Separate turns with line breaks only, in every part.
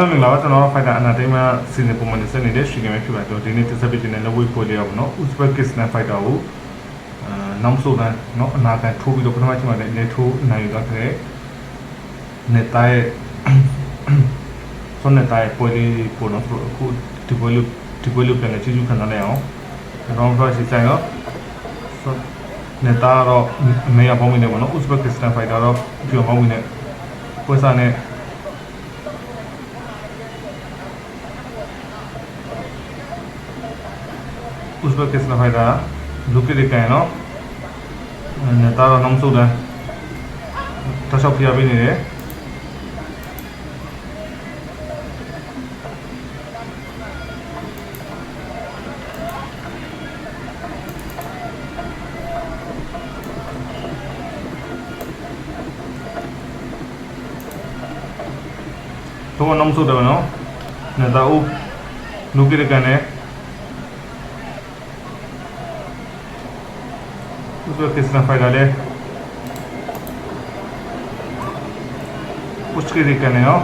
မင်္ဂလာပါကျွန်တော် Fighter Entertainment စီစဉ်ပုံမှန်နဲ့ဆက်နေတဲ့ stream ဖြစ်ပါတယ်ကျွန်တော်ဒီနေ့တက်ဆက်ပြီးတင်တဲ့လက်ဝဲပွဲလေးရောပေါ့နော် Uzbekistan Fighter ကိုအာနောက်ဆုံးကန်နော်အနာဂတ်ထိုးပြီးတော့ပထမချိန်မှာလည်းနေထိုးနိုင်တော့ခဲ့နေတာရဲ့ဆွန်နေတာရဲ့ပွဲလေးပို့နော်အခုဒီပွဲလေးဒီပွဲလေးပြန်လည်းချီးကျူးခံစားနိုင်အောင်ကျွန်တော်တို့ရှိဆိုင်တော့နေတာတော့အမေရပေါင်းမိနေပေါ့နော် Uzbekistan Fighter တော့ပြောင်းပေါင်းမိနေပွဲစားနဲ့ 우즈베키스탄이다 루키리카이노 따라 남수다 다시 피아비니네 Tuan nomor nó, mana? ta u, nukir này. Hız ötesine Faylal'e. Uç geri kanıyor.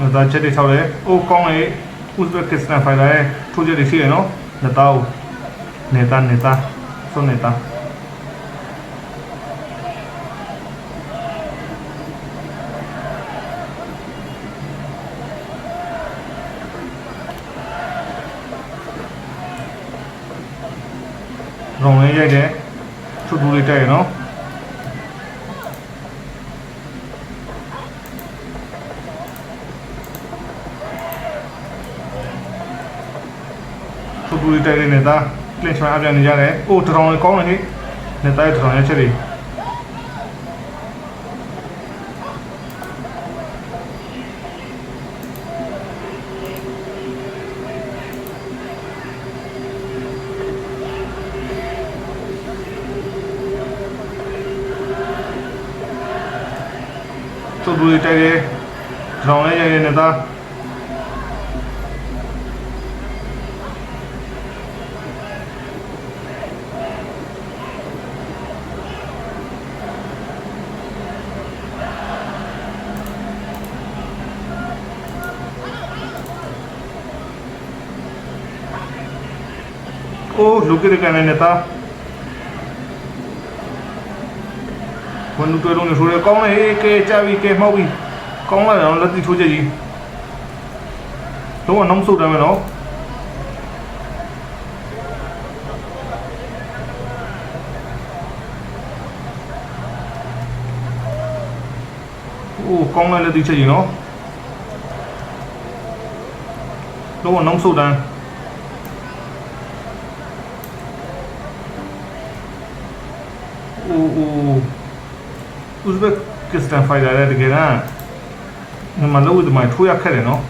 လည်း push ကိရကန်နဲ့နော်ဒါချက်တွေထောက်တယ်။အိုးကောင်းလေ Uzbekistan fighter ရဲ့ထိုးချက်တွေရှိရနော်။နေတာဦးနေတာနေတာဆုံးနေတာရောင်းလေးရိုက်တယ်ထူထူလေးတိုက်ရနော် ထူထူလေးတိုက်လေးနေတာကလစ်ချ်မှာအပြန်နေကြတယ်။အိုးတရောင်လေးကောင်းတယ်ဟိနေတာရဲ့တရောင်ရဲ့ချက်တွေထူထူလေးတိုက်လေးတရောင်လေးရိုက်နေတာ 또 로켓을 까매냈다. One two two छोड़े, कौन है एक चावी के मावी? कौन है ना लती छोजे जी? तो वो नम सौ टमे नो ओ, कौन है लती जी ना? तो वो नम सौ टमे ကြီးတော့ကနောက်ဆုတ်တယ်မယ်နော်โอ้ကောင်းလာလက်တိချက်ကြီးနော်တော့ကနောက်ဆုတ်တယ်ဟိုဟို Uzbekistan fighter တဲ့တကယ်ကမြန်မာလောဝစ်တမိုင်းထိုးရခက်တယ်နော်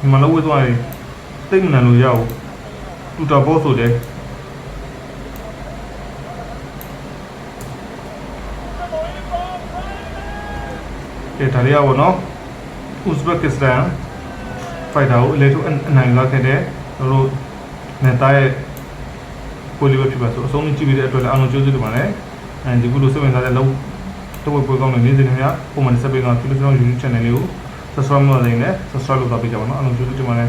မြန်မာလောဝစ်သွားရင်တိတ်မနန်လို့ရအောင်တူတာဘောဆိုတယ်ကဲဒါလေးရပါတော့ Uzbekistan fighter ကိုအလဲထုတ်အနိုင်လာခဲ့တယ်တို့နေတာရဲ့ကိုလီပဲဖြစ်ပါဆိုအဆုံးကြည့်ပြီးတဲ့အတွက်လည်းအားလုံးကျေးဇူးတင်ပါတယ် အဲဒီကုလိုစိတ်ဝင်စားတဲ့လောက်တော့ပွဲကောင်းတဲ့နေ့စဉ်တွေများပုံမှန်ဆက်ပေးတော့ဒီလိုကျွန်တော် YouTube channel လေးကို subscribe လုပ်နေတယ် subscribe လုပ်တော့ပေးကြပါတော့အားလုံးကျေးဇူးတင်ပါတယ်